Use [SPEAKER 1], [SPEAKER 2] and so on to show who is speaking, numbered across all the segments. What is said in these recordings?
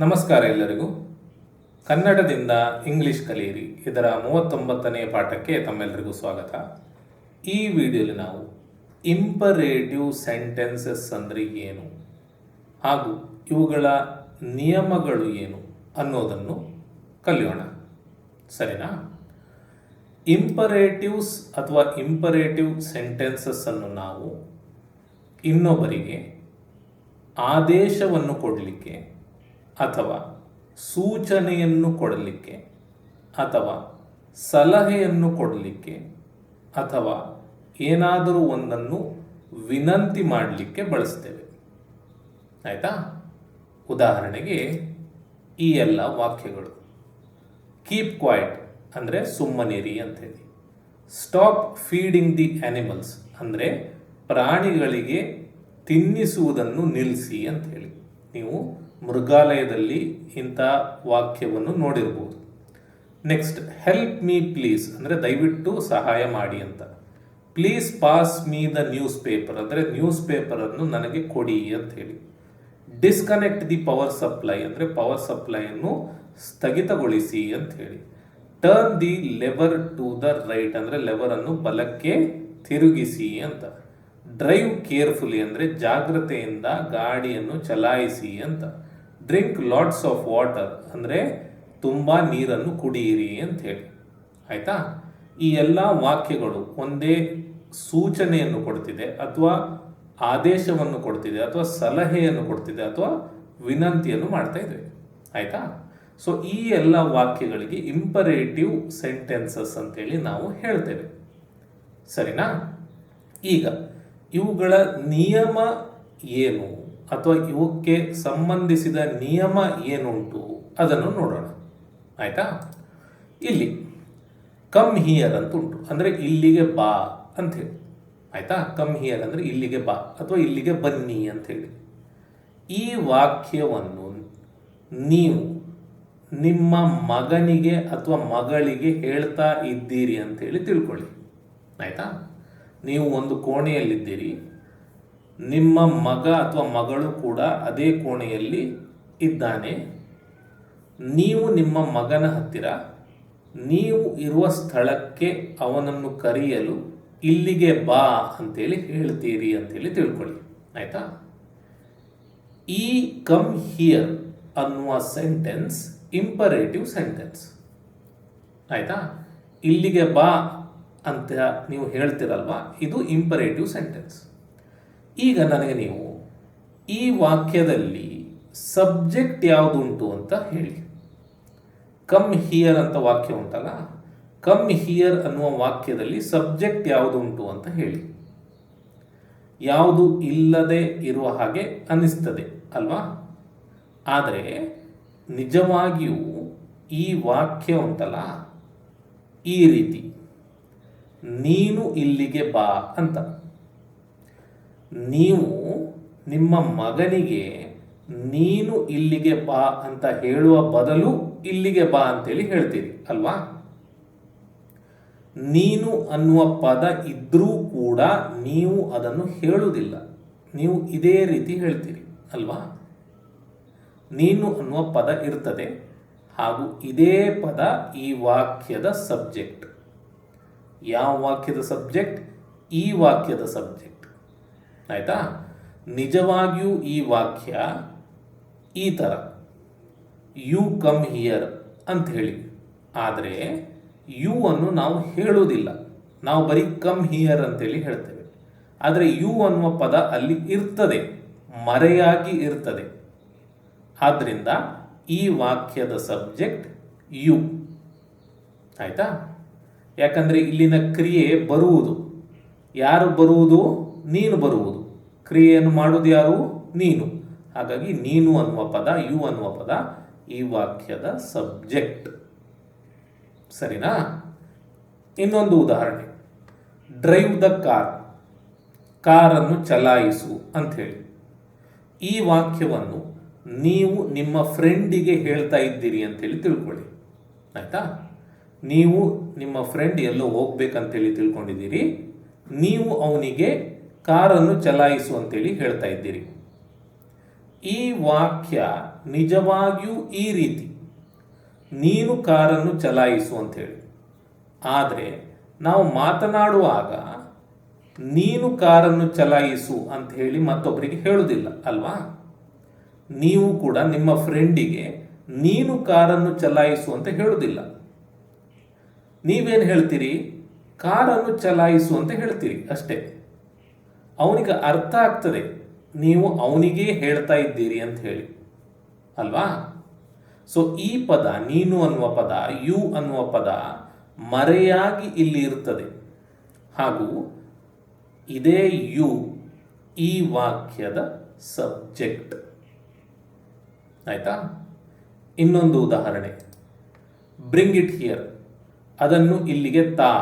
[SPEAKER 1] ನಮಸ್ಕಾರ ಎಲ್ಲರಿಗೂ. ಕನ್ನಡದಿಂದ ಇಂಗ್ಲಿಷ್ ಕಲಿಯಿರಿ. ಇದರ ಮೂವತ್ತೊಂಬತ್ತನೇ ಪಾಠಕ್ಕೆ ತಮ್ಮೆಲ್ಲರಿಗೂ ಸ್ವಾಗತ. ಈ ವಿಡಿಯೋಲಿ ನಾವು ಇಂಪರೇಟಿವ್ ಸೆಂಟೆನ್ಸಸ್ ಅಂದರೆ ಏನು? ಹಾಗೂ ಇವುಗಳ ನಿಯಮಗಳು ಏನು ಅನ್ನೋದನ್ನು ಕಲಿಯೋಣ. ಸರಿನಾ? ಇಂಪರೇಟಿವ್ಸ್ ಅಥವಾ ಇಂಪರೇಟಿವ್ ಸೆಂಟೆನ್ಸಸ್ ಅನ್ನು ನಾವು ಇನ್ನೊಬ್ಬರಿಗೆ ಆದೇಶವನ್ನು ಕೊಡಲಿಕ್ಕೆ ಅಥವಾ ಸೂಚನೆಯನ್ನು ಕೊಡಲಿಕ್ಕೆ, ಅಥವಾ ಸಲಹೆಯನ್ನು ಕೊಡಲಿಕ್ಕೆ, ಅಥವಾ ಏನಾದರೂ ಒಂದನ್ನು ವಿನಂತಿ ಮಾಡಲಿಕ್ಕೆ ಬಳಸ್ತೇವೆ. ಆಯಿತಾ? ಉದಾಹರಣೆಗೆ ಈ ಎಲ್ಲ ವಾಕ್ಯಗಳು. ಕೀಪ್ ಕ್ವಾಯ್ಟ್ ಅಂದರೆ ಸುಮ್ಮನಿರಿ ಹೇಳಿ ಸ್ಟಾಪ್ ಫೀಡಿಂಗ್ ದಿ ಆನಿಮಲ್ಸ್ ಅಂದರೆ ಪ್ರಾಣಿಗಳಿಗೆ ತಿನ್ನಿಸುವುದನ್ನು ನಿಲ್ಲಿಸಿ ಅಂತ ಹೇಳಿ ನೀವು ಮೃಗಾಲಯದಲ್ಲಿ ಇಂಥ ವಾಕ್ಯವನ್ನು ನೋಡಿರ್ಬೋದು. ನೆಕ್ಸ್ಟ್ ಹೆಲ್ಪ್ ಮೀ ಪ್ಲೀಸ್ ಅಂದರೆ ದಯವಿಟ್ಟು ಸಹಾಯ ಮಾಡಿ ಅಂತ. Please pass me the newspaper ಅಂದರೆ ನ್ಯೂಸ್ ಪೇಪರನ್ನು ನನಗೆ ಕೊಡಿ ಅಂತ ಹೇಳಿ. ಡಿಸ್ಕನೆಕ್ಟ್ ದಿ ಪವರ್ ಸಪ್ಲೈ ಅಂದರೆ ಪವರ್ ಸಪ್ಲೈಯನ್ನು ಸ್ಥಗಿತಗೊಳಿಸಿ ಅಂತ ಹೇಳಿ. Turn the lever to the right ಅಂದರೆ ಲೆವರನ್ನು ಬಲಕ್ಕೆ ತಿರುಗಿಸಿ ಅಂತ. ಡ್ರೈವ್ ಕೇರ್ಫುಲಿ ಅಂದರೆ ಜಾಗ್ರತೆಯಿಂದ ಗಾಡಿಯನ್ನು ಚಲಾಯಿಸಿ ಅಂತ. ಡ್ರಿಂಕ್ ಲಾಟ್ಸ್ ಆಫ್ ವಾಟರ್ ಅಂದರೆ ತುಂಬ ನೀರನ್ನು ಕುಡಿಯಿರಿ ಅಂತ ಹೇಳಿ. ಆಯಿತಾ? ಈ ಎಲ್ಲ ವಾಕ್ಯಗಳು ಒಂದೇ ಸೂಚನೆಯನ್ನು ಕೊಡ್ತಿದೆ ಅಥವಾ ಆದೇಶವನ್ನು ಕೊಡ್ತಿದೆ ಅಥವಾ ಸಲಹೆಯನ್ನು ಕೊಡ್ತಿದೆ ಅಥವಾ ವಿನಂತಿಯನ್ನು ಮಾಡ್ತಾ ಇದೆ ಆಯಿತಾ? ಸೊ ಈ ಎಲ್ಲ ವಾಕ್ಯಗಳಿಗೆ ಇಂಪರೇಟಿವ್ ಸೆಂಟೆನ್ಸಸ್ ಅಂತೇಳಿ ನಾವು ಹೇಳ್ತೇವೆ. ಸರಿನಾ? ಈಗ ಇವುಗಳ ನಿಯಮ ಏನು? ಅಥವಾ ಇವಕ್ಕೆ ಸಂಬಂಧಿಸಿದ ನಿಯಮ ಏನುಂಟು ಅದನ್ನು ನೋಡೋಣ. ಆಯ್ತಾ? ಇಲ್ಲಿ, ಕಮ್ ಹಿಯರ್ ಅಂತ ಉಂಟು ಅಂದರೆ ಇಲ್ಲಿಗೆ ಬಾ ಅಂತ ಹೇಳಿ ಆಯ್ತಾ? ಕಮ್ ಹಿಯರ್ ಅಂದರೆ ಇಲ್ಲಿಗೆ ಬಾ ಅಥವಾ ಇಲ್ಲಿಗೆ ಬನ್ನಿ ಅಂತ ಹೇಳಿ ಈ ವಾಕ್ಯವನ್ನು ನೀವು ನಿಮ್ಮ ಮಗನಿಗೆ ಅಥವಾ ಮಗಳಿಗೆ ಹೇಳ್ತಾ ಇದ್ದೀರಿ ಅಂತೇಳಿ ತಿಳ್ಕೊಳ್ಳಿ. ಆಯ್ತಾ? ನೀವು ಒಂದು ಕೋಣೆಯಲ್ಲಿದ್ದೀರಿ. ನಿಮ್ಮ ಮಗ ಅಥವಾ ಮಗಳು ಕೂಡ ಅದೇ ಕೋಣೆಯಲ್ಲಿ ಇದ್ದಾನೆ. ನೀವು ನಿಮ್ಮ ಮಗನ ಹತ್ತಿರ, ನೀವು ಇರುವ ಸ್ಥಳಕ್ಕೆ ಅವನನ್ನು ಕರೆಯಲು ಇಲ್ಲಿಗೆ ಬಾ ಅಂತೇಳಿ ಹೇಳ್ತೀರಿ ಅಂತೇಳಿ ತಿಳ್ಕೊಳ್ಳಿ. ಆಯಿತಾ? ಈ ಕಮ್ ಹಿಯರ್ ಅನ್ನುವ ಸೆಂಟೆನ್ಸ್ ಇಂಪರೇಟಿವ್ ಸೆಂಟೆನ್ಸ್ ಆಯಿತಾ? ಇಲ್ಲಿಗೆ ಬಾ ಅಂತ ನೀವು ಹೇಳ್ತಿರಲ್ವಾ? ಇದು ಇಂಪರೇಟಿವ್ ಸೆಂಟೆನ್ಸ್ ಈಗ ನನಗೆ ನೀವು ಈ ವಾಕ್ಯದಲ್ಲಿ ಸಬ್ಜೆಕ್ಟ್ ಯಾವುದುಂಟು ಅಂತ ಹೇಳಿ. ಕಮ್ ಹಿಯರ್ ಅಂತ ವಾಕ್ಯ ಉಂಟಲ್ಲ? ಕಮ್ ಹಿಯರ್ ಅನ್ನುವ ವಾಕ್ಯದಲ್ಲಿ ಸಬ್ಜೆಕ್ಟ್ ಯಾವುದುಂಟು ಅಂತ ಹೇಳಿ. ಯಾವುದು ಇಲ್ಲದೆ ಇರುವ ಹಾಗೆ ಅನ್ನಿಸ್ತದೆ ಅಲ್ವಾ? ಆದರೆ ನಿಜವಾಗಿಯೂ ಈ ವಾಕ್ಯ ಉಂಟಲ್ಲ? ಈ ರೀತಿ, ನೀನು ಇಲ್ಲಿಗೆ ಬಾ ಅಂತ. ನೀವು ನಿಮ್ಮ ಮಗನಿಗೆ, ನೀನು ಇಲ್ಲಿಗೆ ಬಾ ಅಂತ ಹೇಳುವ ಬದಲು ಇಲ್ಲಿಗೆ ಬಾ ಅಂತೇಳಿ ಹೇಳ್ತೀರಿ, ಅಲ್ವಾ? ನೀನು ಅನ್ನುವ ಪದ ಇದ್ರೂ ಕೂಡ ನೀವು ಅದನ್ನು ಹೇಳುವುದಿಲ್ಲ. ನೀವು ಇದೇ ರೀತಿ ಹೇಳ್ತೀರಿ, ಅಲ್ವಾ? ನೀನು ಅನ್ನುವ ಪದ ಇರ್ತದೆ, ಹಾಗೂ ಇದೇ ಪದ ಈ ವಾಕ್ಯದ ಸಬ್ಜೆಕ್ಟ್. ಯಾವ ವಾಕ್ಯದ ಸಬ್ಜೆಕ್ಟ್? ಈ ವಾಕ್ಯದ ಸಬ್ಜೆಕ್ಟ್. ಆಯ್ತಾ? ನಿಜವಾಗಿಯೂ ಈ ವಾಕ್ಯ ಈ ಥರ ಯು ಕಮ್ ಹಿಯರ್ ಅಂತ ಹೇಳಿ. ಆದರೆ ಯು ಅನ್ನು ನಾವು ಹೇಳೋದಿಲ್ಲ ನಾವು ಬರೀ ಕಮ್ ಹಿಯರ್ ಅಂತೇಳಿ ಹೇಳ್ತೇವೆ. ಆದರೆ ಯು ಅನ್ನುವ ಪದ ಅಲ್ಲಿ ಇರ್ತದೆ. ಮರೆಯಾಗಿ ಇರ್ತದೆ. ಆದ್ದರಿಂದ ಈ ವಾಕ್ಯದ ಸಬ್ಜೆಕ್ಟ್ ಯು ಆಯಿತಾ? ಯಾಕಂದರೆ ಇಲ್ಲಿನ ಕ್ರಿಯೆ ಬರುವುದು. ಯಾರು ಬರುವುದು? ನೀನು ಬರುವುದು. ಕ್ರಿಯೆಯನ್ನು ಮಾಡುವುದು ಯಾರು? ನೀನು. ಹಾಗಾಗಿ ನೀನು ಅನ್ನುವ ಪದ, ಯು ಅನ್ನುವ ಪದ ಈ ವಾಕ್ಯದ ಸಬ್ಜೆಕ್ಟ್. ಸರಿನಾ? ಇನ್ನೊಂದು ಉದಾಹರಣೆ. Drive the car. ಕಾರನ್ನು ಚಲಾಯಿಸು ಅಂಥೇಳಿ. ಈ ವಾಕ್ಯವನ್ನು ನೀವು ನಿಮ್ಮ ಫ್ರೆಂಡಿಗೆ ಹೇಳ್ತಾ ಇದ್ದೀರಿ ಅಂತೇಳಿ ತಿಳ್ಕೊಳ್ಳಿ. ಆಯಿತಾ? ನೀವು ನಿಮ್ಮ ಫ್ರೆಂಡ್ ಎಲ್ಲೋ ಹೋಗ್ಬೇಕಂತೇಳಿ ತಿಳ್ಕೊಂಡಿದ್ದೀರಿ. ನೀವು ಅವನಿಗೆ ಕಾರನ್ನು ಚಲಾಯಿಸು ಅಂತೇಳಿ ಹೇಳ್ತಾ ಇದ್ದೀರಿ. ಈ ವಾಕ್ಯ ನಿಜವಾಗಿಯೂ ಈ ರೀತಿ. ನೀನು ಕಾರನ್ನು ಚಲಾಯಿಸು ಅಂತ ಹೇಳಿ ಆದರೆ ನಾವು ಮಾತನಾಡುವಾಗ ನೀನು ಕಾರನ್ನು ಚಲಾಯಿಸು ಅಂತ ಹೇಳಿ ಮತ್ತೊಬ್ಬರಿಗೆ ಹೇಳುವುದಿಲ್ಲ ಅಲ್ವಾ? ನೀವು ಕೂಡ ನಿಮ್ಮ ಫ್ರೆಂಡಿಗೆ ನೀನು ಕಾರನ್ನು ಚಲಾಯಿಸು ಅಂತ ಹೇಳುವುದಿಲ್ಲ ನೀವೇನು ಹೇಳ್ತೀರಿ? ಕಾರನ್ನು ಚಲಾಯಿಸು ಅಂತ ಹೇಳ್ತೀರಿ ಅಷ್ಟೇ. ಅವನಿಗೆ ಅರ್ಥ ಆಗ್ತದೆ, ನೀವು ಅವನಿಗೆ ಹೇಳ್ತಾ ಇದ್ದೀರಿ ಅಂತ ಹೇಳಿ. ಅಲ್ವಾ? ಸೊ ಈ ಪದ, ನೀನು ಅನ್ನುವ ಪದ, ಯು ಅನ್ನುವ ಪದ ಮರೆಯಾಗಿ ಇಲ್ಲಿ ಇರ್ತದೆ. ಹಾಗೂ ಇದೇ ಯು ಈ ವಾಕ್ಯದ ಸಬ್ಜೆಕ್ಟ್. ಆಯ್ತಾ? ಇನ್ನೊಂದು ಉದಾಹರಣೆ. ಬ್ರಿಂಗ್ ಇಟ್ ಹಿಯರ್ ಅದನ್ನು ಇಲ್ಲಿಗೆ ತಾ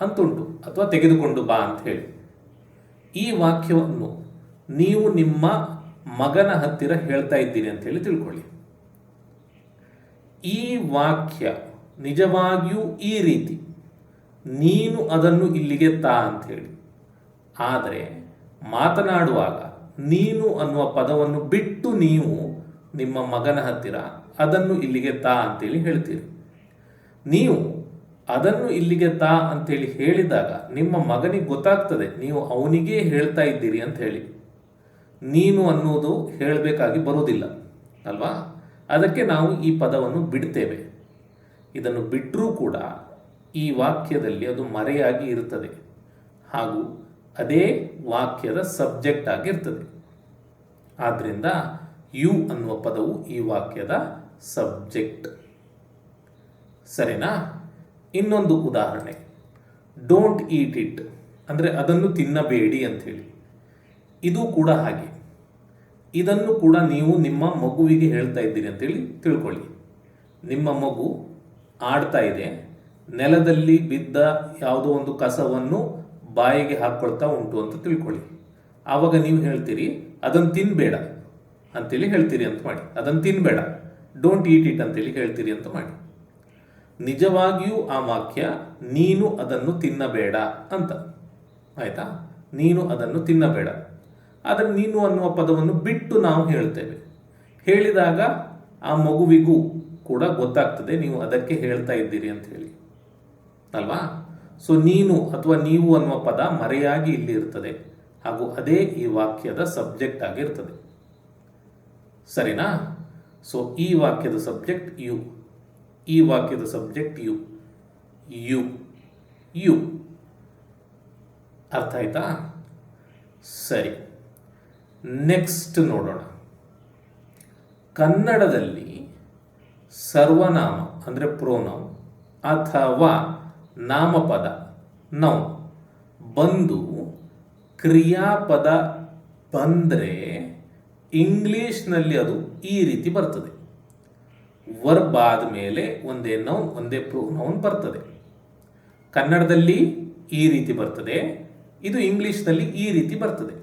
[SPEAKER 1] ಅಂತುಂಟು ಅಥವಾ ತೆಗೆದುಕೊಂಡು ಬಾ ಅಂತ ಹೇಳಿ. ಈ ವಾಕ್ಯವನ್ನು ನೀವು ನಿಮ್ಮ ಮಗನ ಹತ್ತಿರ ಹೇಳ್ತಾ ಇದ್ದೀರಿ ಅಂತ ಹೇಳಿ ತಿಳ್ಕೊಳ್ಳಿ. ಈ ವಾಕ್ಯ ನಿಜವಾಗಿಯೂ ಈ ರೀತಿ, ನೀನು ಅದನ್ನು ಇಲ್ಲಿಗೆ ತಾ ಅಂತ ಹೇಳಿ. ಆದರೆ ಮಾತನಾಡುವಾಗ ನೀನು ಅನ್ನುವ ಪದವನ್ನು ಬಿಟ್ಟು ನೀವು ನಿಮ್ಮ ಮಗನ ಹತ್ತಿರ ಅದನ್ನು ಇಲ್ಲಿಗೆ ತಾ ಅಂತೇಳಿ ಹೇಳ್ತೀರಿ. ನೀವು ಅದನ್ನು ಇಲ್ಲಿಗೆ ತಾ ಅಂತೇಳಿ ಹೇಳಿದಾಗ ನಿಮ್ಮ ಮಗನಿಗೆ ಗೊತ್ತಾಗ್ತದೆ, ನೀವು ಅವನಿಗೇ ಹೇಳ್ತಾ ಇದ್ದೀರಿ ಅಂತ ಹೇಳಿ. ನೀನು ಅನ್ನುವುದು ಹೇಳಬೇಕಾಗಿ ಬರುವುದಿಲ್ಲ ಅಲ್ವಾ? ಅದಕ್ಕೆ ನಾವು ಈ ಪದವನ್ನು ಬಿಡ್ತೇವೆ. ಇದನ್ನು ಬಿಟ್ಟರೂ ಕೂಡ ಈ ವಾಕ್ಯದಲ್ಲಿ ಅದು ಮರೆಯಾಗಿ ಇರುತ್ತದೆ ಹಾಗೂ ಅದೇ ವಾಕ್ಯದ ಸಬ್ಜೆಕ್ಟ್ ಆಗಿರ್ತದೆ. ಆದ್ದರಿಂದ ಯು ಅನ್ನುವ ಪದವು ಈ ವಾಕ್ಯದ ಸಬ್ಜೆಕ್ಟ್. ಸರಿನಾ? ಇನ್ನೊಂದು ಉದಾಹರಣೆ. ಡೋಂಟ್ ಈಟ್ ಇಟ್ ಅಂದರೆ ಅದನ್ನು ತಿನ್ನಬೇಡಿ ಅಂಥೇಳಿ. ಇದು ಕೂಡ ಹಾಗೆ. ಇದನ್ನು ಕೂಡ ನೀವು ನಿಮ್ಮ ಮಗುವಿಗೆ ಹೇಳ್ತಾ ಇದ್ದೀರಿ ಅಂತೇಳಿ ತಿಳ್ಕೊಳ್ಳಿ. ನಿಮ್ಮ ಮಗು ಆಡ್ತಾ ಇದೆ. ನೆಲದಲ್ಲಿ ಬಿದ್ದ ಯಾವುದೋ ಒಂದು ಕಸವನ್ನು ಬಾಯಿಗೆ ಹಾಕ್ಕೊಳ್ತಾ ಉಂಟು ಅಂತ ತಿಳ್ಕೊಳ್ಳಿ. ಆವಾಗ ನೀವು ಹೇಳ್ತೀರಿ ಅದನ್ನು ತಿನ್ನಬೇಡ ಅಂತೇಳಿ ಹೇಳ್ತೀರಿ ಅಂತ ಮಾಡಿ. ಅದನ್ನು ತಿನ್ನಬೇಡ ಡೋಂಟ್ ಈಟ್ ಇಟ್ ಅಂತೇಳಿ ಹೇಳ್ತೀರಿ ಅಂತ ಮಾಡಿ. ನಿಜವಾಗಿಯೂ ಆ ವಾಕ್ಯ, ನೀನು ಅದನ್ನು ತಿನ್ನಬೇಡ ಅಂತ. ಆಯಿತಾ? ನೀನು ಅದನ್ನು ತಿನ್ನಬೇಡ. ಆದರೆ ನೀನು ಅನ್ನುವ ಪದವನ್ನು ಬಿಟ್ಟು ನಾವು ಹೇಳ್ತೇವೆ. ಹೇಳಿದಾಗ ಆ ಮಗುವಿಗೂ ಕೂಡ ಗೊತ್ತಾಗ್ತದೆ ನೀವು ಅದಕ್ಕೆ ಹೇಳ್ತಾ ಇದ್ದೀರಿ ಅಂತ ಹೇಳಿ. ಅಲ್ವಾ? ಸೊ ನೀನು ಅಥವಾ ನೀವು ಅನ್ನುವ ಪದ ಮರೆಯಾಗಿ ಇಲ್ಲಿ ಇರ್ತದೆ. ಹಾಗೂ ಅದೇ ಈ ವಾಕ್ಯದ ಸಬ್ಜೆಕ್ಟ್ ಆಗಿರ್ತದೆ. ಸರಿನಾ? ಸೊ ಈ ವಾಕ್ಯದ ಸಬ್ಜೆಕ್ಟ್ ಯು ಈ ವಾಕ್ಯದ ಸಬ್ಜೆಕ್ಟ್ ಯು. ಯು. ಯು. ಅರ್ಥ ಆಯ್ತಾ? ಸರಿ. ನೆಕ್ಸ್ಟ್ ನೋಡೋಣ. ಕನ್ನಡದಲ್ಲಿ ಸರ್ವನಾಮ, ಅಂದರೆ ಪ್ರೋನೌನ್, ಅಥವಾ ನಾಮಪದ, ನೌನ್, ಬಂದು ಕ್ರಿಯಾಪದ ಬಂದರೆ ಇಂಗ್ಲೀಷ್ನಲ್ಲಿ ಅದು ಈ ರೀತಿ ಬರ್ತದೆ. ವರ್ಬ್ ಆದಮೇಲೆ ಒಂದೇ ನೌನ್ ಒಂದೇ ಪ್ರೊನೌನ್ ಬರ್ತದೆ. ಕನ್ನಡದಲ್ಲಿ ಈ ರೀತಿ ಬರ್ತದೆ, ಇದು ಇಂಗ್ಲೀಷ್ನಲ್ಲಿ ಈ ರೀತಿ ಬರ್ತದೆ.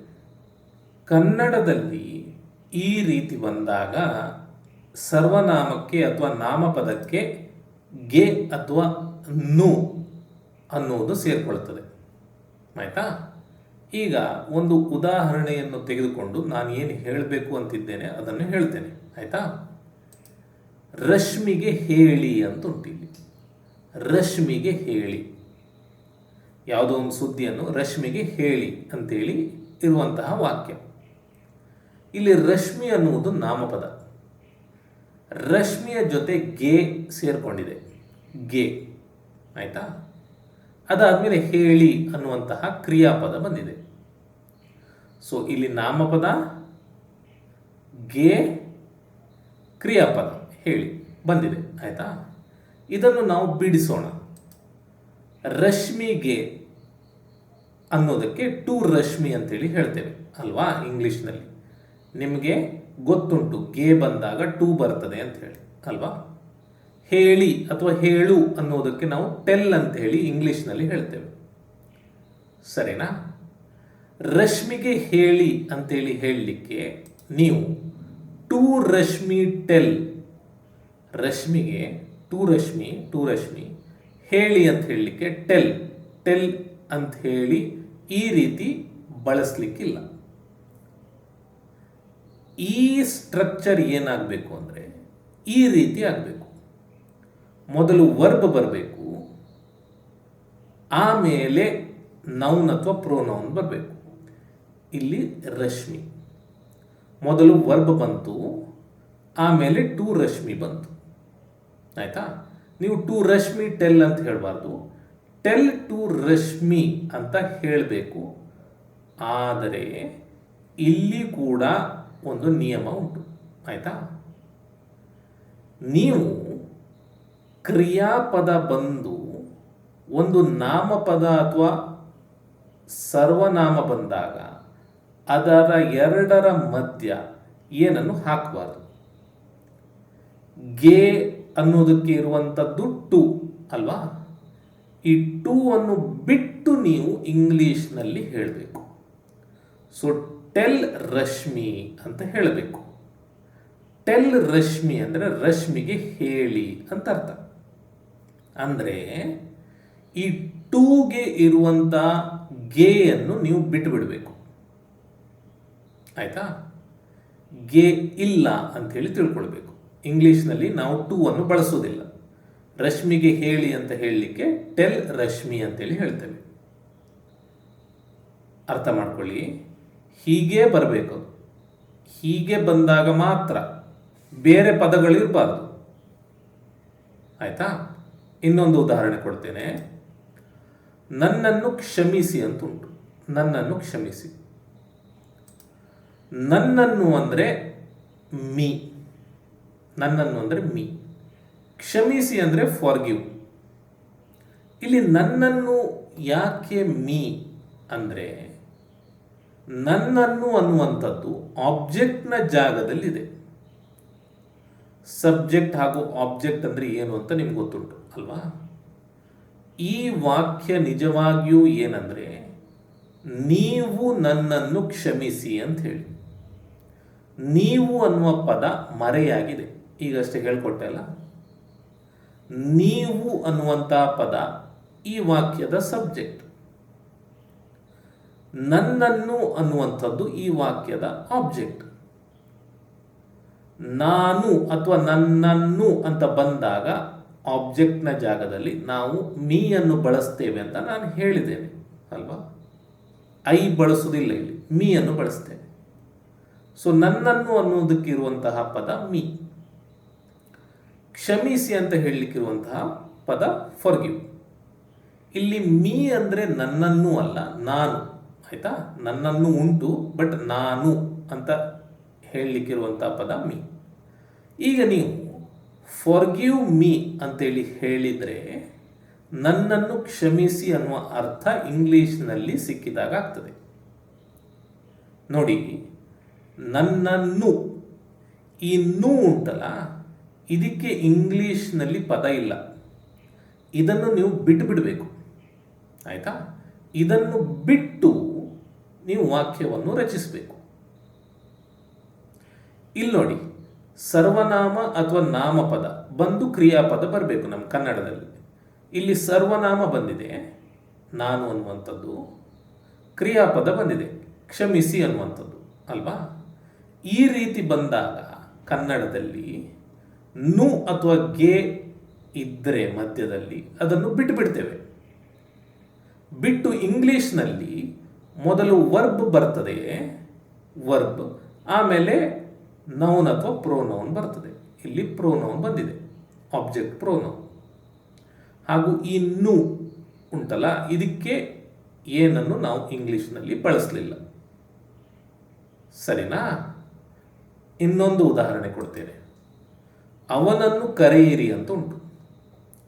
[SPEAKER 1] ಕನ್ನಡದಲ್ಲಿ ಈ ರೀತಿ ಬಂದಾಗ ಸರ್ವನಾಮಕ್ಕೆ ಅಥವಾ ನಾಮಪದಕ್ಕೆ ಗೆ ಅಥವಾ ನು ಅನ್ನುವುದು ಸೇರಿಕೊಳ್ಳುತ್ತದೆ ಆಯಿತಾ? ಈಗ ಒಂದು ಉದಾಹರಣೆಯನ್ನು ತೆಗೆದುಕೊಂಡು ನಾನು ಏನು ಹೇಳಬೇಕು ಅಂತಿದ್ದೇನೆ ಅದನ್ನು ಹೇಳ್ತೇನೆ. ಆಯ್ತಾ? ರಶ್ಮಿಗೆ ಹೇಳಿ ಅಂತ ಉಂಟಿಲ್ಲಿ ರಶ್ಮಿಗೆ ಹೇಳಿ. ಯಾವುದೋ ಒಂದು ಸುದ್ದಿಯನ್ನು ರಶ್ಮಿಗೆ ಹೇಳಿ ಅಂತೇಳಿ ಇರುವಂತಹ ವಾಕ್ಯ. ಇಲ್ಲಿ ರಶ್ಮಿ ಅನ್ನುವುದು ನಾಮಪದ. ರಶ್ಮಿಯ ಜೊತೆ ಗೆ ಸೇರಿಕೊಂಡಿದೆ. ಗೆ. ಆಯ್ತಾ? ಅದಾದಮೇಲೆ ಹೇಳಿ ಅನ್ನುವಂತಹ ಕ್ರಿಯಾಪದ ಬಂದಿದೆ. ಸೊ ಇಲ್ಲಿ ನಾಮಪದ, ಗೆ, ಕ್ರಿಯಾಪದ. ಹೇಳಿ, ಬಂದಿದೆ, ಆಯಿತಾ? ಇದನ್ನು ನಾವು ಬಿಡಿಸೋಣ. ರಶ್ಮಿಗೆ ಅನ್ನೋದಕ್ಕೆ ಟು ರಶ್ಮಿ ಅಂತೇಳಿ ಹೇಳ್ತೇವೆ, ಅಲ್ವಾ, ಇಂಗ್ಲೀಷ್ನಲ್ಲಿ. ನಿಮಗೆ ಗೊತ್ತುಂಟು, ಗೆ ಬಂದಾಗ ಟು ಬರ್ತದೆ ಅಂತ ಹೇಳಿ ಅಲ್ವಾ? ಹೇಳಿ ಅಥವಾ ಹೇಳು ಅನ್ನೋದಕ್ಕೆ ನಾವು ಟೆಲ್ ಅಂತ ಹೇಳಿ ಇಂಗ್ಲೀಷ್ನಲ್ಲಿ ಹೇಳ್ತೇವೆ. ಸರಿನಾ? ರಶ್ಮಿಗೆ ಹೇಳಿ ಅಂತೇಳಿ ಹೇಳಲಿಕ್ಕೆ ನೀವು ಟು ರಶ್ಮಿ ಟೆಲ್ ರಶ್ಮಿಗೆ, ಟು ರಶ್ಮಿ ಟು ರಶ್ಮಿ, ಹೇಳಿ ಅಂತ ಹೇಳಲಿಕ್ಕೆ ಟೆಲ್ ಟೆಲ್ ಅಂತ ಹೇಳಿ ಈ ರೀತಿ ಬಳಸಲಿಕ್ಕಿಲ್ಲ. ಈ ಸ್ಟ್ರಕ್ಚರ್ ಏನಾಗಬೇಕು ಅಂದರೆ ಈ ರೀತಿ ಆಗಬೇಕು. ಮೊದಲು ವರ್ಬ್ ಬರಬೇಕು, ಆಮೇಲೆ ನೌನ್ ಅಥವಾ ಪ್ರೋನೌನ್ ಬರಬೇಕು. ಇಲ್ಲಿ ರಶ್ಮಿ. ಮೊದಲು ವರ್ಬ್ ಬಂತು, ಆಮೇಲೆ ಟು ರಶ್ಮಿ ಬಂತು. ಆಯ್ತಾ? ನೀವು ಟು ರಶ್ಮಿ ಟೆಲ್ ಅಂತ ಹೇಳಬಾರ್ದು. ಟೆಲ್ ಟು ರಶ್ಮಿ ಅಂತ ಹೇಳಬೇಕು. ಆದರೆ, ಇಲ್ಲಿ ಕೂಡ ಒಂದು ನಿಯಮ ಉಂಟು. ಆಯಿತಾ? ನೀವು ಕ್ರಿಯಾಪದ ಬಂದು ಒಂದು ನಾಮಪದ ಅಥವಾ ಸರ್ವನಾಮ ಬಂದಾಗ ಅದರ ಎರಡರ ಮಧ್ಯ ಏನನ್ನು ಹಾಕಬಾರ್ದು? ಗೆ ಅನ್ನೋದಕ್ಕೆ ಇರುವಂಥದ್ದು ಟು ಅಲ್ವಾ? ಈ ಟು ಅನ್ನು ಬಿಟ್ಟು ನೀವು ಇಂಗ್ಲೀಷ್ನಲ್ಲಿ ಹೇಳಬೇಕು. ಸೊ ಟೆಲ್ ರಶ್ಮಿ ಅಂತ ಹೇಳಬೇಕು. ಟೆಲ್ ರಶ್ಮಿ ಅಂದರೆ ರಶ್ಮಿಗೆ ಹೇಳಿ ಅಂತ ಅರ್ಥ. ಅಂದರೆ ಈ ಟೂಗೆ ಇರುವಂಥ ಗೇಯನ್ನು ನೀವು ಬಿಟ್ಟು ಬಿಡಬೇಕು ಆಯಿತಾ? ಗೆ ಇಲ್ಲ ಅಂಥೇಳಿ ತಿಳ್ಕೊಳ್ಬೇಕು. ಇಂಗ್ಲೀಷ್ನಲ್ಲಿ ನಾವು ಟು ಅನ್ನು ಬಳಸೋದಿಲ್ಲ ರಶ್ಮಿಗೆ ಹೇಳಿ ಅಂತ ಹೇಳಲಿಕ್ಕೆ ಟೆಲ್ ರಶ್ಮಿ ಅಂತೇಳಿ ಹೇಳ್ತೇವೆ. ಅರ್ಥ ಮಾಡ್ಕೊಳ್ಳಿ. ಹೀಗೆ ಬರಬೇಕು. ಹೀಗೆ ಬಂದಾಗ ಮಾತ್ರ ಬೇರೆ ಪದಗಳು ಇರಬಾರ್ದು. ಆಯ್ತಾ? ಇನ್ನೊಂದು ಉದಾಹರಣೆ ಕೊಡ್ತೇನೆ. ನನ್ನನ್ನು ಕ್ಷಮಿಸಿ ಅಂತ ಉಂಟು ನನ್ನನ್ನು ಕ್ಷಮಿಸಿ. ನನ್ನನ್ನು ಅಂದರೆ ಮೀ. ನನ್ನನ್ನು ಅಂದರೆ ಮೀ ಕ್ಷಮಿಸಿ ಅಂದರೆ ಫಾರ್ಗಿವ್ ಇಲ್ಲಿ ನನ್ನನ್ನು ಯಾಕೆ ಮೀ ಅಂದರೆ ನನ್ನನ್ನು ಅನ್ನುವಂಥದ್ದು ಆಬ್ಜೆಕ್ಟ್ನ ಜಾಗದಲ್ಲಿದೆ. ಸಬ್ಜೆಕ್ಟ್ ಹಾಗೂ ಆಬ್ಜೆಕ್ಟ್ ಅಂದರೆ ಏನು ಅಂತ ನಿಮ್ಗೆ ಗೊತ್ತುಂಟು, ಅಲ್ವಾ? ಈ ವಾಕ್ಯ ನಿಜವಾಗಿಯೂ ಏನಂದರೆ ನೀವು ನನ್ನನ್ನು ಕ್ಷಮಿಸಿ ಅಂತ ಹೇಳಿ. ನೀವು ಅನ್ನುವ ಪದ ಮರೆಯಾಗಿದೆ. ಈಗಷ್ಟೇ ಹೇಳ್ಕೊಟ್ಟೆ ಅಲ್ಲ? ನೀವು ಅನ್ನುವಂಥ ಪದ ಈ ವಾಕ್ಯದ ಸಬ್ಜೆಕ್ಟ್. ನನ್ನನ್ನು ಅನ್ನುವಂಥದ್ದು ಈ ವಾಕ್ಯದ ಆಬ್ಜೆಕ್ಟ್. ನಾನು ಅಥವಾ ನನ್ನನ್ನು ಅಂತ ಬಂದಾಗ ಆಬ್ಜೆಕ್ಟ್ನ ಜಾಗದಲ್ಲಿ ನಾವು ಮೀ ಅನ್ನು ಬಳಸ್ತೇವೆ ಅಂತ ನಾನು ಹೇಳಿದ್ದೇನೆ, ಅಲ್ವಾ? ಐ ಬಳಸುವುದಿಲ್ಲ ಇಲ್ಲಿ ಮೀಯನ್ನು ಬಳಸ್ತೇವೆ ಸೊ ನನ್ನನ್ನು ಅನ್ನುವುದಕ್ಕಿರುವಂತಹ ಪದ ಮೀ. ಕ್ಷಮಿಸಿ ಅಂತ ಹೇಳಲಿಕ್ಕಿರುವಂತಹ ಪದ ಫರ್ಗಿವ್ ಇಲ್ಲಿ ಮೀ ಅಂದರೆ ನನ್ನನ್ನು ಅಲ್ಲ, ನಾನು. ಆಯಿತಾ? ನನ್ನನ್ನು ಉಂಟು ಬಟ್ ನಾನು ಅಂತ ಹೇಳಲಿಕ್ಕಿರುವಂಥ ಪದ ಮೀ ಈಗ ನೀವು ಫಾರ್ಗಿವ್ ಮೀ ಅಂತೇಳಿ ಹೇಳಿದರೆ ನನ್ನನ್ನು ಕ್ಷಮಿಸಿ ಅನ್ನುವ ಅರ್ಥ ಇಂಗ್ಲೀಷ್ನಲ್ಲಿ ಸಿಕ್ಕಿದಾಗ ಆಗ್ತದೆ. ನೋಡಿ, ನನ್ನನ್ನು ಈ ಉಂಟಲ್ಲ ಇದಕ್ಕೆ ಇಂಗ್ಲೀಷ್ನಲ್ಲಿ ಪದ ಇಲ್ಲ. ಇದನ್ನು ನೀವು ಬಿಟ್ಟು ಬಿಡಬೇಕು. ಆಯಿತಾ? ಇದನ್ನು ಬಿಟ್ಟು ನೀವು ವಾಕ್ಯವನ್ನು ರಚಿಸಬೇಕು. ಇಲ್ಲಿ ನೋಡಿ, ಸರ್ವನಾಮ ಅಥವಾ ನಾಮಪದ ಬಂದು ಕ್ರಿಯಾಪದ ಬರಬೇಕು ನಮ್ಮ ಕನ್ನಡದಲ್ಲಿ. ಇಲ್ಲಿ ಸರ್ವನಾಮ ಬಂದಿದೆ, ನಾನು ಅನ್ನುವಂಥದ್ದು. ಕ್ರಿಯಾಪದ ಬಂದಿದೆ, ಕ್ಷಮಿಸಿ ಅನ್ನುವಂಥದ್ದು, ಅಲ್ವಾ? ಈ ರೀತಿ ಬಂದಾಗ ಕನ್ನಡದಲ್ಲಿ ನು ಅಥವಾ ಗೆ ಇದ್ದರೆ ಮಧ್ಯದಲ್ಲಿ ಅದನ್ನು ಬಿಟ್ಟು ಬಿಡ್ತೇವೆ. ಬಿಟ್ಟು ಇಂಗ್ಲೀಷ್ನಲ್ಲಿ ಮೊದಲು ವರ್ಬ್ ಬರ್ತದೆ. ವರ್ಬ್ ಆಮೇಲೆ ನೌನ್ ಅಥವಾ ಪ್ರೋನೌನ್ ಬರ್ತದೆ. ಇಲ್ಲಿ ಪ್ರೋನೌನ್ ಬಂದಿದೆ. ಆಬ್ಜೆಕ್ಟ್ ಪ್ರೋನೌನ್ ಹಾಗೂ ಈ ನು ಉಂಟಲ್ಲ, ಇದಕ್ಕೆ ಏನನ್ನು ನಾವು ಇಂಗ್ಲೀಷ್ನಲ್ಲಿ ಬಳಸಲಿಲ್ಲ. ಸರಿನಾ? ಇನ್ನೊಂದು ಉದಾಹರಣೆ ಕೊಡ್ತೇನೆ. ಅವನನ್ನು ಕರೆಯಿರಿ ಅಂತ ಉಂಟು.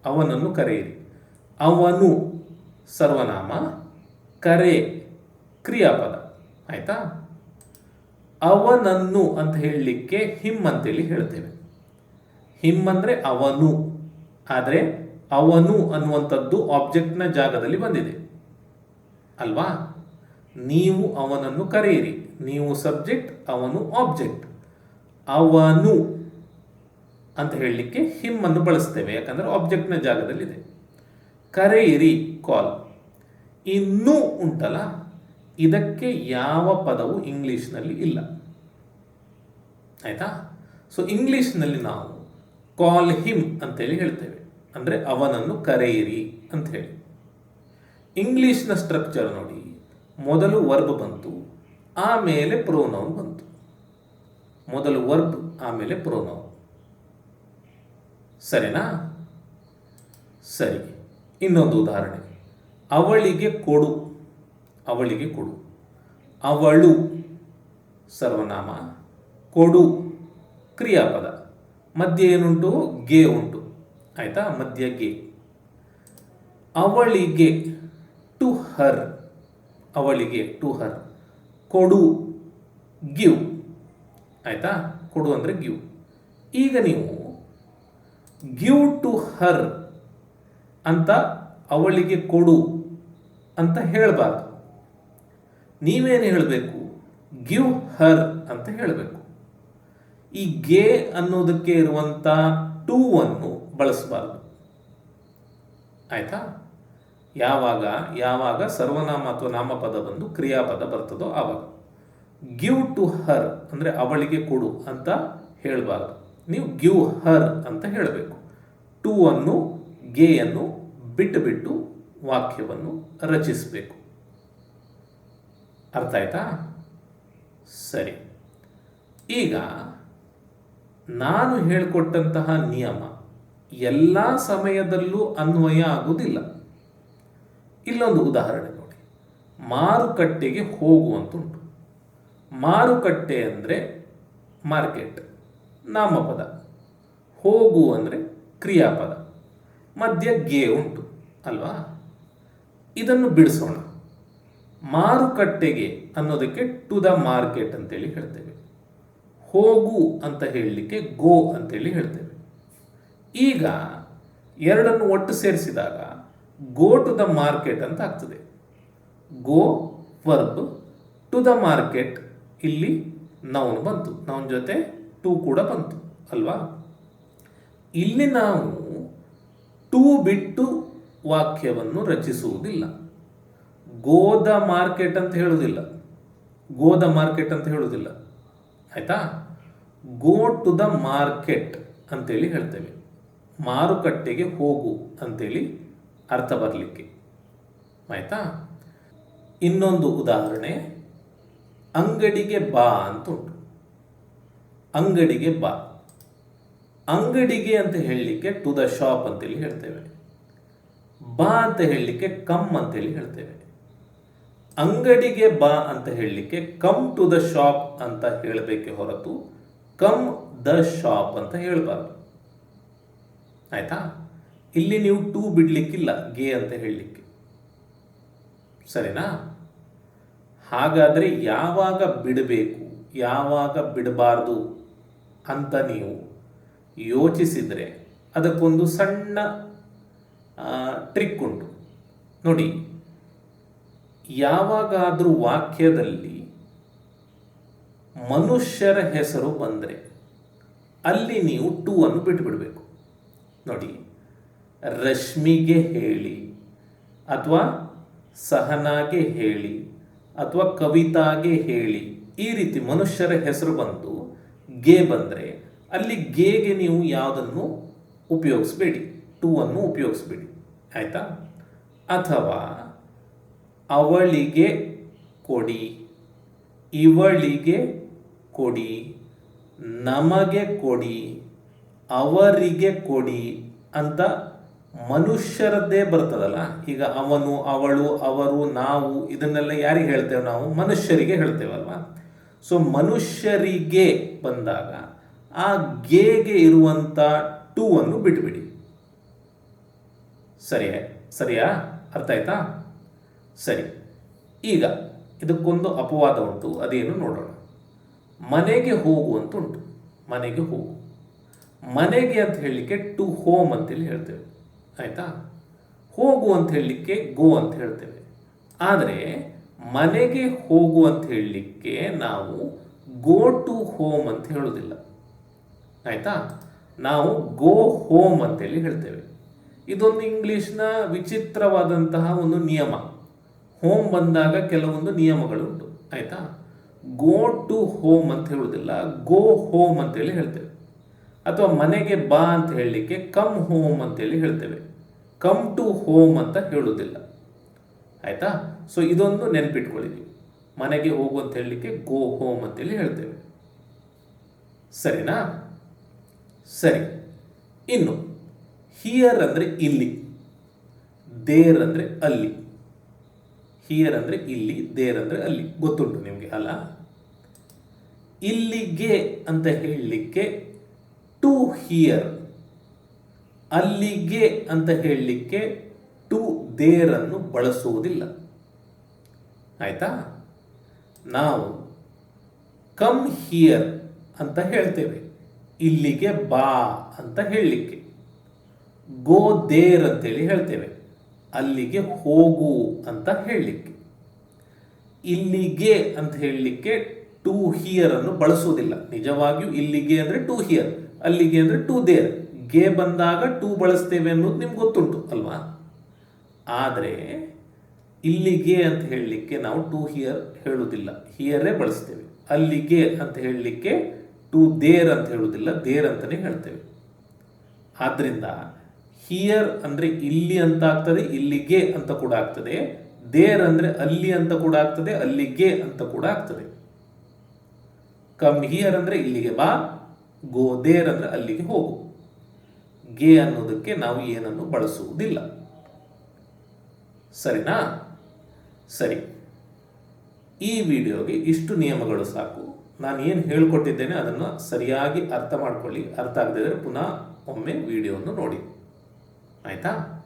[SPEAKER 1] ಅವನನ್ನು ಕರೆಯಿರಿ. ಅವನು ಸರ್ವನಾಮ, ಕರೆ, ಕ್ರಿಯಾಪದ. ಆಯಿತಾ? ಅವನನ್ನು ಅಂತ ಹೇಳಲಿಕ್ಕೆ ಹಿಮ್ ಅಂತೇಳಿ ಹೇಳ್ತೇವೆ. ಹಿಮ್ ಅಂದರೆ ಅವನು. ಆದರೆ ಅವನು ಅನ್ನುವಂಥದ್ದು ಆಬ್ಜೆಕ್ಟ್ನ ಜಾಗದಲ್ಲಿ ಬಂದಿದೆ. ಅಲ್ವಾ? ನೀವು ಅವನನ್ನು ಕರೆಯಿರಿ. ನೀವು ಸಬ್ಜೆಕ್ಟ್, ಅವನು ಆಬ್ಜೆಕ್ಟ್ ಅವನು ಅಂತ ಹೇಳಲಿಕ್ಕೆ ಹಿಮ್ ಅನ್ನು ಬಳಸ್ತೇವೆ. ಯಾಕಂದರೆ ಆಬ್ಜೆಕ್ಟ್ನ ಜಾಗದಲ್ಲಿದೆ. ಕರೆಯಿರಿ ಕಾಲ್ ಇನ್ನೂ ಉಂಟಲ್ಲ? ಇದಕ್ಕೆ ಯಾವ ಪದವು ಇಂಗ್ಲೀಷ್ನಲ್ಲಿ ಇಲ್ಲ. ಆಯಿತಾ? ಸೊ ಇಂಗ್ಲೀಷ್ನಲ್ಲಿ ನಾವು ಕಾಲ್ ಹಿಮ್ ಅಂತೇಳಿ ಹೇಳ್ತೇವೆ. ಅಂದರೆ ಅವನನ್ನು ಕರೆಯಿರಿ ಅಂತ ಹೇಳಿ ಇಂಗ್ಲೀಷ್ನ ಸ್ಟ್ರಕ್ಚರ್ ನೋಡಿ. ಮೊದಲು ವರ್ಬ್ ಬಂತು, ಆಮೇಲೆ ಪ್ರೋನೌನ್ ಬಂತು. ಮೊದಲು ವರ್ಬ್ ಆಮೇಲೆ ಪ್ರೋನೌನ್ ಸರಿನಾ? ಸರಿ. ಇನ್ನೊಂದು ಉದಾಹರಣೆ. ಅವಳಿಗೆ ಕೊಡು. ಅವಳಿಗೆ ಕೊಡು. ಅವಳು ಸರ್ವನಾಮ. ಕೊಡು. ಕ್ರಿಯಾಪದ. ಮಧ್ಯೆ ಏನುಂಟು? ಗೆ ಉಂಟು. ಆಯಿತಾ? ಮಧ್ಯ ಗೆ. ಅವಳಿಗೆ ಟು ಹರ್ ಅವಳಿಗೆ ಟು ಹರ್ ಕೊಡು. ಗಿವ್ ಆಯಿತಾ? ಕೊಡು ಅಂದರೆ ಗಿವ್ ಈಗ ನೀವು ಗಿವ್ ಟು ಹರ್ ಅಂತ ಅವಳಿಗೆ ಕೊಡು ಅಂತ ಹೇಳಬಾರ್ದು. ನೀವೇನು ಹೇಳಬೇಕು? ಗಿವ್ ಹರ್ ಅಂತ ಹೇಳಬೇಕು. ಈ ಗೇ ಅನ್ನೋದಕ್ಕೆ ಇರುವಂಥ ಟೂ ಅನ್ನು ಬಳಸಬಾರ್ದು. ಆಯ್ತಾ? ಯಾವಾಗ? ಯಾವಾಗ ಸರ್ವನಾಮ ಅಥವಾ ನಾಮಪದ ಬಂದು ಕ್ರಿಯಾಪದ ಬರ್ತದೋ ಆವಾಗ. ಗಿವ್ ಟು ಹರ್ ಅಂದರೆ ಅವಳಿಗೆ ಕೊಡು ಅಂತ ಹೇಳಬಾರ್ದು. ನೀವು ಗಿವ್ ಹರ್ ಅಂತ ಹೇಳಬೇಕು. ಟು ಅನ್ನು ಗೆಯನ್ನು ಬಿಟ್ಟು ಬಿಟ್ಟು ವಾಕ್ಯವನ್ನು ರಚಿಸಬೇಕು. ಅರ್ಥ ಆಯ್ತಾ? ಸರಿ. ಈಗ ನಾನು ಹೇಳಿಕೊಟ್ಟಂತಹ ನಿಯಮ ಎಲ್ಲ ಸಮಯದಲ್ಲೂ ಅನ್ವಯ ಆಗುವುದಿಲ್ಲ ಇಲ್ಲೊಂದು ಉದಾಹರಣೆ ನೋಡಿ. ಮಾರುಕಟ್ಟೆಗೆ ಹೋಗುವಂತುಂಟು. ಮಾರುಕಟ್ಟೆ ಅಂದರೆ ಮಾರ್ಕೆಟ್. ನಾಮಪದ. ಹೋಗು ಅಂದರೆ ಕ್ರಿಯಾಪದ. ಮಧ್ಯ ಗೆ ಉಂಟು, ಅಲ್ವಾ? ಇದನ್ನು ಬಿಡಿಸೋಣ. ಮಾರುಕಟ್ಟೆಗೆ ಅನ್ನೋದಕ್ಕೆ ಟು ದ ಮಾರ್ಕೆಟ್ ಅಂತೇಳಿ ಹೇಳ್ತೇವೆ. ಹೋಗು ಅಂತ ಹೇಳಲಿಕ್ಕೆ ಗೋ ಅಂತೇಳಿ ಹೇಳ್ತೇವೆ. ಈಗ ಎರಡನ್ನು ಒಟ್ಟು ಸೇರಿಸಿದಾಗ ಗೋ ಟು ದ ಮಾರ್ಕೆಟ್ ಅಂತ ಆಗ್ತದೆ. Go verb to the market ಇಲ್ಲಿ ನೌನ್ ಬಂತು. ನೌನ್ ಜೊತೆ ಟು ಕೂಡ ಬಂತು, ಅಲ್ವಾ? ಇಲ್ಲಿ ನಾವು ಟೂ ಬಿಟ್ಟು ವಾಕ್ಯವನ್ನು ರಚಿಸುವುದಿಲ್ಲ. ಗೋದ ಮಾರ್ಕೆಟ್ ಅಂತ ಹೇಳುವುದಿಲ್ಲ. ಗೋದ ಮಾರ್ಕೆಟ್ ಅಂತ ಹೇಳುವುದಿಲ್ಲ. ಆಯ್ತಾ? ಗೋ ಟು ದ ಮಾರ್ಕೆಟ್ ಅಂತೇಳಿ ಹೇಳ್ತೇವೆ. ಮಾರುಕಟ್ಟೆಗೆ ಹೋಗು ಅಂತೇಳಿ ಅರ್ಥ ಬರಲಿಕ್ಕೆ. ಆಯ್ತಾ? ಇನ್ನೊಂದು ಉದಾಹರಣೆ, ಅಂಗಡಿಗೆ ಬಾ ಅಂತ ಉಂಟು. ಅಂಗಡಿಗೆ ಬಾ. ಅಂಗಡಿಗೆ ಅಂತ ಹೇಳಲಿಕ್ಕೆ ಟು ದ ಶಾಪ್ ಅಂತೇಳಿ ಹೇಳ್ತೇವೆ. ಬಾ ಅಂತ ಹೇಳಲಿಕ್ಕೆ ಕಮ್ ಅಂತೇಳಿ ಹೇಳ್ತೇವೆ. ಅಂಗಡಿಗೆ ಬಾ ಅಂತ ಹೇಳಲಿಕ್ಕೆ ಕಮ್ ಟು ದ ಶಾಪ್ ಅಂತ ಹೇಳಬೇಕೆ ಹೊರತು ಕಮ್ ದ ಶಾಪ್ ಅಂತ ಹೇಳಬಾರ್ದು. ಆಯ್ತಾ? ಇಲ್ಲಿ ನೀವು ಟು ಬಿಡ್ಲಿಕ್ಕಿಲ್ಲ, ಗೆ ಅಂತ ಹೇಳಲಿಕ್ಕೆ. ಸರಿನಾ? ಹಾಗಾದರೆ ಯಾವಾಗ ಬಿಡಬೇಕು, ಯಾವಾಗ ಬಿಡಬಾರ್ದು? ಅಂತ ನೀವು ಯೋಚಿಸಿದರೆ ಅದಕ್ಕೊಂದು ಸಣ್ಣ ಟ್ರಿಕ್ ಉಂಟು. ನೋಡಿ, ಯಾವಾಗಾದರೂ ವಾಕ್ಯದಲ್ಲಿ ಮನುಷ್ಯರ ಹೆಸರು ಬಂದರೆ ಅಲ್ಲಿ ನೀವು ಟೂ ಅನ್ನು ಬಿಟ್ಟುಬಿಡಬೇಕು ನೋಡಿ, ರಶ್ಮಿಗೆ ಹೇಳಿ ಅಥವಾ ಸಹನಾಗೆ ಹೇಳಿ ಅಥವಾ ಕವಿತಾಗೆ ಹೇಳಿ ಈ ರೀತಿ ಮನುಷ್ಯರ ಹೆಸರು ಬಂದು ಗೆ ಬಂದರೆ ಅಲ್ಲಿ ಗೇಗೆ ನೀವು ಯಾವುದನ್ನು ಉಪಯೋಗಿಸ್ಬೇಡಿ? ಟೂ ಅನ್ನು ಉಪಯೋಗಿಸ್ಬೇಡಿ. ಆಯಿತಾ? ಅಥವಾ ಅವಳಿಗೆ ಕೊಡಿ, ಇವಳಿಗೆ ಕೊಡಿ, ನಮಗೆ ಕೊಡಿ, ಅವರಿಗೆ ಕೊಡಿ ಅಂತ ಮನುಷ್ಯರದ್ದೇ ಬರ್ತದಲ್ಲ? ಈಗ ಅವನು, ಅವಳು, ಅವರು, ನಾವು ಇದನ್ನೆಲ್ಲ ಯಾರಿಗೆ ಹೇಳ್ತೇವೆ ನಾವು? ಮನುಷ್ಯರಿಗೆ ಹೇಳ್ತೇವಲ್ವಾ? ಸೊ ಮನುಷ್ಯರಿಗೆ ಬಂದಾಗ ಆ ಗೇಗೆ ಇರುವಂಥ ಟೂ ಅನ್ನು ಬಿಟ್ಬಿಡಿ. ಸರಿಯಾ ಸರಿಯಾ? ಅರ್ಥ ಆಯ್ತಾ? ಸರಿ. ಈಗ ಇದಕ್ಕೊಂದು ಅಪವಾದ ಉಂಟು, ಅದೇನು ನೋಡೋಣ. ಮನೆಗೆ ಹೋಗು ಅಂತ ಉಂಟು ಮನೆಗೆ ಹೋಗು. ಮನೆಗೆ ಅಂತ ಹೇಳಲಿಕ್ಕೆ ಟು ಹೋಮ್ ಅಂತೇಳಿ ಹೇಳ್ತೇವೆ, ಆಯಿತಾ? ಹೋಗು ಅಂತ ಹೇಳಲಿಕ್ಕೆ ಗೋ ಅಂತ ಹೇಳ್ತೇವೆ. ಆದರೆ ಮನೆಗೆ ಹೋಗು ಅಂತ ಹೇಳಲಿಕ್ಕೆ ನಾವು ಗೋ ಟು ಹೋಮ್ ಅಂತ ಹೇಳೋದಿಲ್ಲ ಆಯಿತಾ? ನಾವು ಗೋ ಹೋಮ್ ಅಂತೇಳಿ ಹೇಳ್ತೇವೆ. ಇದೊಂದು ಇಂಗ್ಲೀಷ್ನ ವಿಚಿತ್ರವಾದಂತಹ ಒಂದು ನಿಯಮ. ಹೋಮ್ ಬಂದಾಗ ಕೆಲವೊಂದು ನಿಯಮಗಳುಂಟು. ಆಯಿತಾ? ಗೋ ಟು ಹೋಮ್ ಅಂತ ಹೇಳೋದಿಲ್ಲ ಗೋ ಹೋಮ್ ಅಂತೇಳಿ ಹೇಳ್ತೇವೆ. ಅಥವಾ ಮನೆಗೆ ಬಾ ಅಂತ ಹೇಳಲಿಕ್ಕೆ ಕಮ್ ಹೋಮ್ ಅಂತೇಳಿ ಹೇಳ್ತೇವೆ. ಕಮ್ ಟು ಹೋಮ್ ಅಂತ ಹೇಳುವುದಿಲ್ಲ. ಆಯ್ತಾ? ಸೊ ಇದೊಂದು ನೆನಪಿಟ್ಕೊಳ್ಳಿ ಮನೆಗೆ ಹೋಗು ಅಂತ ಹೇಳಲಿಕ್ಕೆ ಗೋ ಹೋಮ್ ಅಂತೇಳಿ ಹೇಳ್ತೇವೆ. ಸರಿನಾ? ಸರಿ. ಇನ್ನು ಹಿಯರ್ ಅಂದರೆ ಇಲ್ಲಿ. ದೇರ್ ಅಂದರೆ ಅಲ್ಲಿ. ಹಿಯರ್ ಅಂದರೆ ಇಲ್ಲಿ ದೇರ್ ಅಂದರೆ ಅಲ್ಲಿ. ಗೊತ್ತುಂಟು ನಿಮಗೆ, ಅಲ್ಲ? ಇಲ್ಲಿಗೆ ಅಂತ ಹೇಳಲಿಕ್ಕೆ ಟು ಹಿಯರ್ ಅಲ್ಲಿಗೆ ಅಂತ ಹೇಳಲಿಕ್ಕೆ ಟು ದೇರ್ ಅನ್ನು ಬಳಸುವುದಿಲ್ಲ. ಆಯ್ತಾ? ನಾವು ಕಮ್ ಹಿಯರ್ ಅಂತ ಹೇಳ್ತೇವೆ. ಇಲ್ಲಿಗೆ ಬಾ ಅಂತ ಹೇಳಲಿಕ್ಕೆ. ಗೋ ದೇರ್ ಅಂತೇಳಿ ಹೇಳ್ತೇವೆ. ಅಲ್ಲಿಗೆ ಹೋಗು ಅಂತ ಹೇಳಲಿಕ್ಕೆ. ಇಲ್ಲಿಗೆ ಅಂತ ಹೇಳಲಿಕ್ಕೆ ಟು ಹಿಯರ್ ಅನ್ನು ಬಳಸುವುದಿಲ್ಲ. ನಿಜವಾಗಿಯೂ ಇಲ್ಲಿಗೆ ಅಂದರೆ ಟು ಹಿಯರ್ ಅಲ್ಲಿಗೆ ಅಂದರೆ ಟು ದೇರ್ಗೆ ಬಂದಾಗ ಟು ಬಳಸ್ತೇವೆ ಅನ್ನೋದು ನಿಮ್ಗೆ ಗೊತ್ತುಂಟು, ಅಲ್ವಾ? ಆದರೆ ಇಲ್ಲಿಗೆ ಅಂತ ಹೇಳಲಿಕ್ಕೆ ನಾವು ಟು ಹಿಯರ್ ಹೇಳುವುದಿಲ್ಲ. ಹಿಯರೇ ಬಳಸ್ತೇವೆ. ಅಲ್ಲಿಗೆ ಅಂತ ಹೇಳಲಿಕ್ಕೆ ಟು ದೇರ್ ಅಂತ ಹೇಳುವುದಿಲ್ಲ. ದೇರ್ ಅಂತಲೇ ಹೇಳ್ತೇವೆ. ಆದ್ದರಿಂದ ಹಿಯರ್ ಅಂದರೆ ಇಲ್ಲಿ ಅಂತ ಆಗ್ತದೆ, ಇಲ್ಲಿಗೆ ಅಂತ ಕೂಡ ಆಗ್ತದೆ. ದೇರ್ ಅಂದರೆ ಅಲ್ಲಿ ಅಂತ ಕೂಡ ಆಗ್ತದೆ, ಅಲ್ಲಿಗೆ ಅಂತ ಕೂಡ ಆಗ್ತದೆ. ಕಮ್ ಹಿಯರ್ ಅಂದರೆ ಇಲ್ಲಿಗೆ ಬಾ ಗೋ ದೇರ್ ಅಂದರೆ ಅಲ್ಲಿಗೆ ಹೋಗು. ಗೆ ಅನ್ನೋದಕ್ಕೆ ನಾವು ಏನನ್ನು ಬಳಸುವುದಿಲ್ಲ. ಸರಿನಾ? ಸರಿ. ಈ ವಿಡಿಯೋಗೆ ಇಷ್ಟು ನಿಯಮಗಳು ಸಾಕು. ನಾನು ಏನು ಹೇಳ್ಕೊಟ್ಟಿದ್ದೇನೆ ಅದನ್ನು ಸರಿಯಾಗಿ ಅರ್ಥ ಮಾಡ್ಕೊಳ್ಳಿ. ಅರ್ಥ ಆಗದಿದ್ದರೆ ಪುನಃ ಒಮ್ಮೆ ವಿಡಿಯೋವನ್ನು ನೋಡಿ. ಆಯಿತಾ?